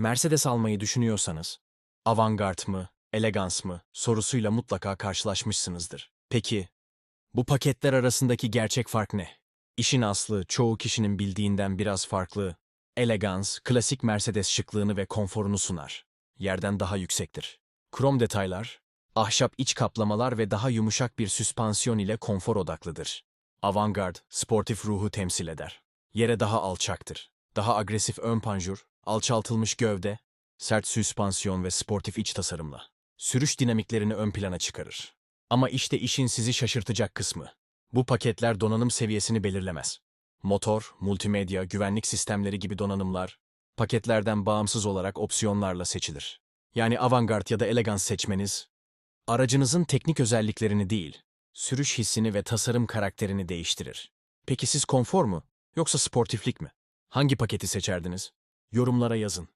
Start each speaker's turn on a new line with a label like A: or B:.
A: Mercedes almayı düşünüyorsanız, avantgard mı, elegans mı sorusuyla mutlaka karşılaşmışsınızdır. Peki, bu paketler arasındaki gerçek fark ne? İşin aslı çoğu kişinin bildiğinden biraz farklı. Elegans, klasik Mercedes şıklığını ve konforunu sunar. Yerden daha yüksektir. Krom detaylar, ahşap iç kaplamalar ve daha yumuşak bir süspansiyon ile konfor odaklıdır. Avantgard, sportif ruhu temsil eder. Yere daha alçaktır. Daha agresif ön panjur, alçaltılmış gövde, sert süspansiyon ve sportif iç tasarımla. Sürüş dinamiklerini ön plana çıkarır. Ama işte işin sizi şaşırtacak kısmı. Bu paketler donanım seviyesini belirlemez. Motor, multimedya, güvenlik sistemleri gibi donanımlar, paketlerden bağımsız olarak opsiyonlarla seçilir. Yani avantgard ya da elegans seçmeniz, aracınızın teknik özelliklerini değil, sürüş hissini ve tasarım karakterini değiştirir. Peki siz konfor mu, yoksa sportiflik mi? Hangi paketi seçerdiniz? Yorumlara yazın.